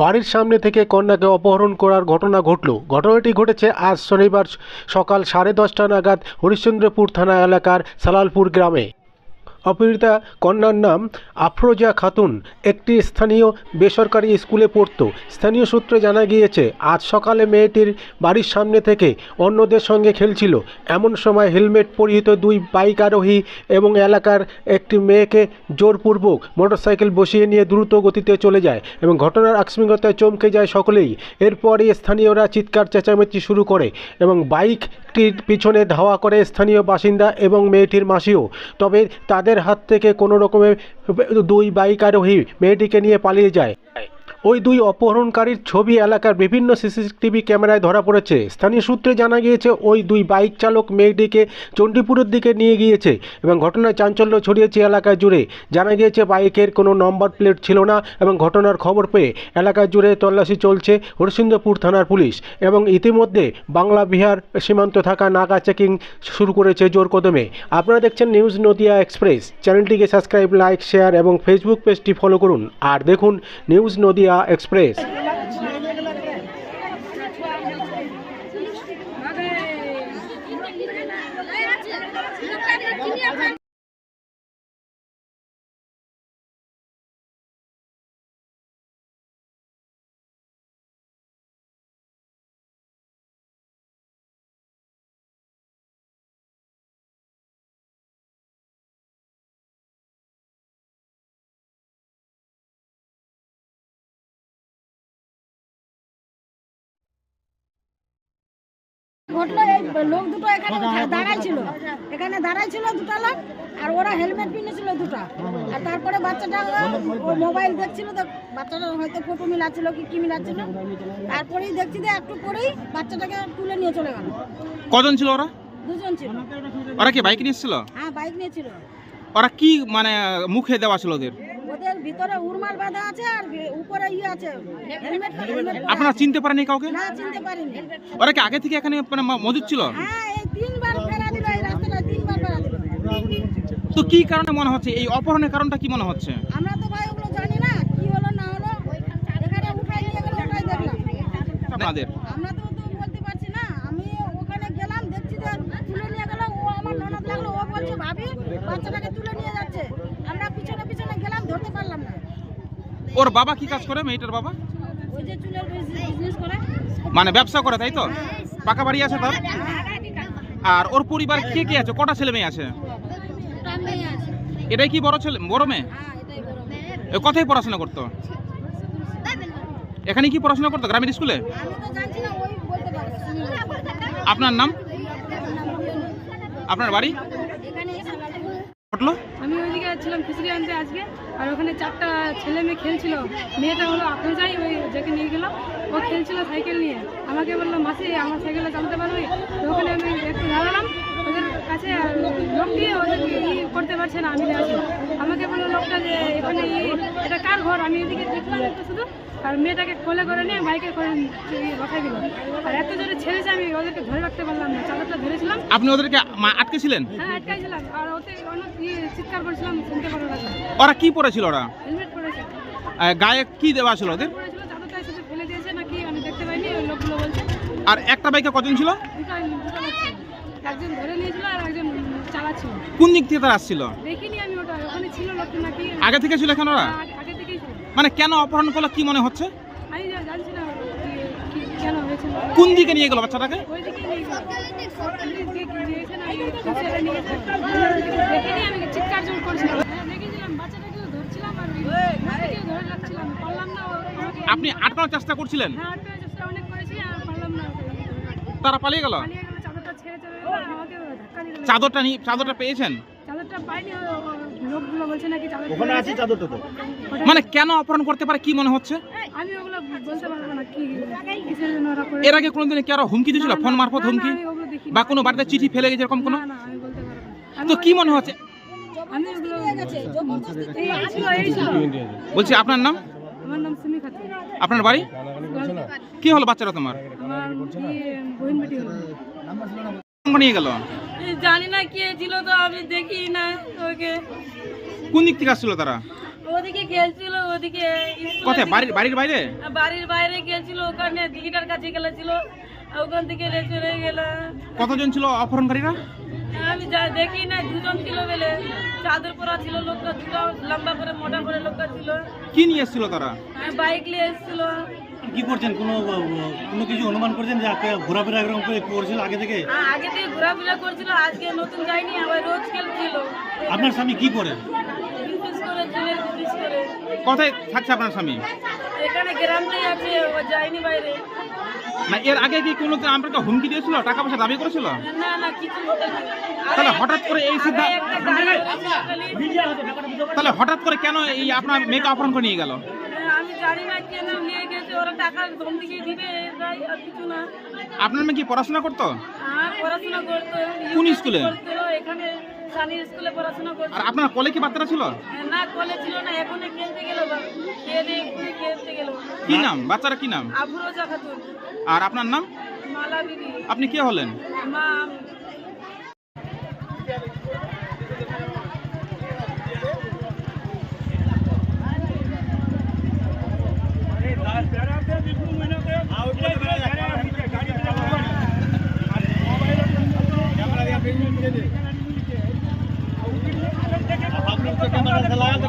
বাড়ির সামনে থেকে কন্যাকে অপহরণ করার ঘটনা ঘটল। ঘটনাটি ঘটেছে আজ শনিবার সকাল সাড়ে দশটা নাগাদ হরিশ্চন্দ্রপুর থানা এলাকার সালালপুর গ্রামে। অপহৃতা কন্যার নাম আফরোজা খাতুন। একটি স্থানীয় বেসরকারি স্কুলে পড়তো। স্থানীয় সূত্রে জানা গিয়েছে, আজ সকালে মেয়েটির বাড়ির সামনে থেকে অন্যদের সঙ্গে খেলছিল। এমন সময় হেলমেট পরিহিত দুই বাইক আরোহী এবং এলাকার একটি মেয়েকে জোরপূর্বক মোটরসাইকেল বসিয়ে নিয়ে দ্রুত গতিতে চলে যায় এবং ঘটনার আকস্মিকতায় চমকে যায় সকলেই। এরপরই স্থানীয়রা চিৎকার, চেঁচামেচি শুরু করে এবং বাইকটির পিছনে ধাওয়া করে স্থানীয় বাসিন্দা এবং মেয়েটির মাসিও। তবে তাদের হাত থেকে কোনো রকমে দুই বাইক আরোহী মেয়েটিকে নিয়ে পালিয়ে যায়। ওই দুই অপহরণকারীর ছবি এলাকার বিভিন্ন সিসিটিভি ক্যামেরায় ধরা পড়েছে। স্থানীয় সূত্রে জানা গিয়েছে, ওই দুই বাইক চালক মেয়েটিকে চণ্ডীপুরের দিকে নিয়ে গিয়েছে এবং ঘটনায় চাঞ্চল্য ছড়িয়েছে এলাকা জুড়ে। জানা গিয়েছে, বাইকের কোনো নম্বর প্লেট ছিল না এবং ঘটনার খবর পেয়ে এলাকা জুড়ে তল্লাশি চলছে হরিশ্চন্দ্রপুর থানার পুলিশ এবং ইতিমধ্যে বাংলা বিহার সীমান্ত থাকা নাগা চেকিং শুরু করেছে জোর কদমে। আপনারা দেখছেন নিউজ নদিয়া এক্সপ্রেস। চ্যানেলটিকে সাবস্ক্রাইব, লাইক, শেয়ার এবং ফেসবুক পেজটি ফলো করুন। আর দেখুন নিউজ নদিয়া এক্সপ্রেস ঘটলো এই লোক দুটো এখানে দাঁড়াই ছিল এখানে দাঁড়াই ছিল দুটো লোক আর ওরা হেলমেট পিনেছিল দুটো। আর তারপরে বাচ্চাটা ও মোবাইল দেখছিল তো বাচ্চাটা হয়তো ফটো মিলাচ্ছিল কি কি মিলাচ্ছিল। তারপরেই দেখছি যে একটু পরেই বাচ্চাটাকে তুলে নিয়ে চলে গেল। কজন ছিল ওরা? দুজন ছিল। ওরা কি বাইক নিয়ে এসেছিল? হ্যাঁ বাইক নিয়েছিল ওরা কি মানে মুখে দেওয়া ছিল ওদের? ভিতরে উড়মাল বাঁধা আছে আর উপরে ইয়ে আছে। হেলমেট আপনারা চিনতে পারেনি কাউকে? না চিনতে পারিনি। ওরা কি আগে থেকে এখানে মানে মজুদ ছিল? হ্যাঁ এই তিনবার ফেরা দিল এই রাস্তাটা তিনবার ফেরা দিল। তো কি কারণে মনে হচ্ছে? এই অপহরণের কারণটা কি মনে হচ্ছে? আমরা তো ভাই ওগুলো জানি না কি হলো না হলো। এখানে উঠাই নিয়ে গেল ওটাই দেখলাম। আপনাদের? আমরা তো তো বলতে পারছি না। আমি ওখানে গেলাম দেখছি যে তুলে নিয়ে গেল ও আমার ননদ লাগল ও বলছে ভাবি বাচ্চাটাকে তুলে নিয়ে যাচ্ছে আমরা পিছনে পিছনে গেলাম ধরতে পারলাম না ওর বাবা কি কাজ করে মেয়েটার বাবা? মানে ব্যবসা করে তাই তো? পাকা বাড়ি আছে তার? আর ওর পরিবার কে কে আছে? কটা ছেলে মেয়ে আছে? এটাই কি বড় ছেলে বড় মেয়ে? হ্যাঁ। এ কোথায় পড়াশোনা করতো? এখানে কি পড়াশোনা করতো গ্রামের স্কুলে? আপনার নাম? আপনার বাড়ি। ঘটলো আমি ওইদিকে ছিলাম খিচুড়ি আনতে আজকে, আর ওখানে চারটা ছেলে মেয়ে খেলছিল। মেয়েটা হলো যাই ওই যাকে নিয়ে গেলাম। ও খেলছিল সাইকেল নিয়ে। আমাকে বলল, মাসি, আমার সাইকেলে চালাতে পারবি তো ওখানে আমি একটু দাঁড়ালাম। ওদের কাছে লোক দিয়ে ওদের ই করতে পারছে না, আমি আমাকে বলল, লোকটা যে এখানে এটা কার ঘর? আমি এদিকে দেখলাম শুধু। আর মেয়েটাকে কোলে করে নিয়ে বাইকে করে রখাই দিল। আর এত জোরে ছেড়েছে আমি ওদেরকে ধরে রাখতে পারলাম না চাদরটা ধরেছিলাম। আপনি ওদেরকে আটকেছিলেন? হ্যাঁ আটকাইছিলাম। আর ওতে অনেক ইয়ে চিৎকার করছিলাম শুনতে পারো না ওরা কি পড়েছিল ওরা? হেলমেট পরেছে। গায়ে কি দেওয়া ছিল ওদের? পরেছিল চাদরটা এসে ফেলে দিয়েছে নাকি আমি দেখতে পাইনি ওই লোকগুলো বলছে। আর একটা বাইকে কজন ছিল? একজন ধরে নিয়েছিল আর একজন চালাচ্ছিল। কোন দিক থেকে তারা আসছিল? দেখিনি আমি ওটা ওখানে ছিল লোকটা নাকি। আগে থেকে ছিল এখানে ওরা আগে- আগে থেকেই ছিল মানে কেন অপহরণ করল কি মনে হচ্ছে? কেন দিকে নিয়ে গেল বাচ্চাটাকে? হ্যাঁ, আপনি আটকানোর চেষ্টা করছিলেন? হ্যাঁ। তারা পালিয়ে গেল? চাদরটা চাদরটা নিয়ে চাদরটা পেয়েছেন? চাদরটা পাইনি লোকগুলো বলছে নাকি চাদর ওখানে আছে চাদরটা তো মানে কেন অপহরণ করতে পারে কি মনে হচ্ছে? আমি ওগুলো বলতে পারব না কি কিসের জন্য ওরা করে এর আগে কোনোদিন কি আরও হুমকি দিয়েছিল? ফোন মারফত হুমকি? বা কোনো বাড়িতে চিঠি ফেলে গেছে এরকম কোনো? না না আমি বলতে পারব না। তো কি মনে হচ্ছে? আমি ওগুলো গেছে জবরদস্তি এই এই ছিল এই ছিল বলছি আপনার নাম? আমার নাম সিমি খাতুন। আপনার বাড়ি? কি হলো বাচ্চারা তোমার? আমার বহিন বেটি হলো। কোন নিয়ে গেল? জানি না কে ছিল তো আমি দেখি না ওকে। কোন দিক থেকে আসছিল তারা? ওদিকে খেলছিল ওদিকে কোথায়? বাড়ির বাড়ির বাইরে? বাড়ির বাইরে গেছিল ওখানে দিঘিটার কাছে গেছিল ওখান থেকে রে চলে গেল কতজন ছিল অপহরণকারীরা? আমি যা দেখি না দুজন ছিল বলে। চাদর পরা ছিল লোকটা দুটো লম্বা করে মোটা করে লোকটা ছিল। কি নিয়ে এসেছিল তারা? বাইক নিয়ে এসেছিল। কি করছেন? কোনো কোনো কিছু অনুমান করছেন যে ঘোরাফেরা এরকম করে করছিল আগে থেকে? আগে থেকে ঘোরাফেরা করছিল আজকে নতুন যায়নি আবার রোজ খেলছিল। আপনার স্বামী কি করেন কোথায় থাকছে আপনার স্বামী? এখানে গ্রামটাই আছে যায়নি বাইরে। না এর আগে কি কোনো আপনাকে হুমকি দিয়েছিল? টাকা পয়সা দাবি করেছিল? না না কিছু তাহলে হঠাৎ করে এই সিদ্ধান্ত খালি। তাহলে হঠাৎ করে কেন এই আপনার মেয়েকে অপহরণ করে নিয়ে গেল? আমি জানি না কেন নিয়ে ওরা টাকা ধমকি দিবে এটাই আর কিছু না। আপনার মেয়ে কি পড়াশোনা করতো? পড়াশোনা করতো কোন স্কুলে? করতো, এখানে সানি স্কুলে পড়াশোনা করতো। আর আপনার কলে কি বাচ্চারা ছিল? না কলে ছিল না এখন খেলতে গেল খেলে এক্ষুনি খেলতে গেল। কি নাম? বাচ্চারা কি নাম? আফরোজা খাতুন। আর আপনার নাম? মালা বিবি আপনি কে হলেন? মা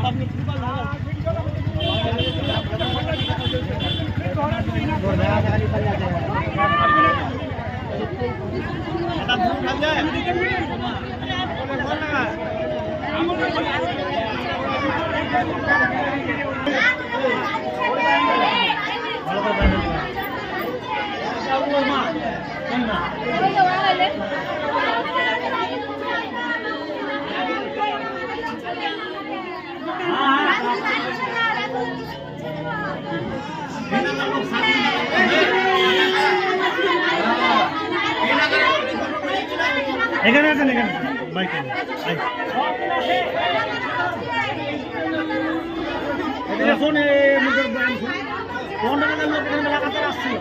আমি। এখানে আছেন এখানে বাইক এখন কোন লাগাতার আসছিল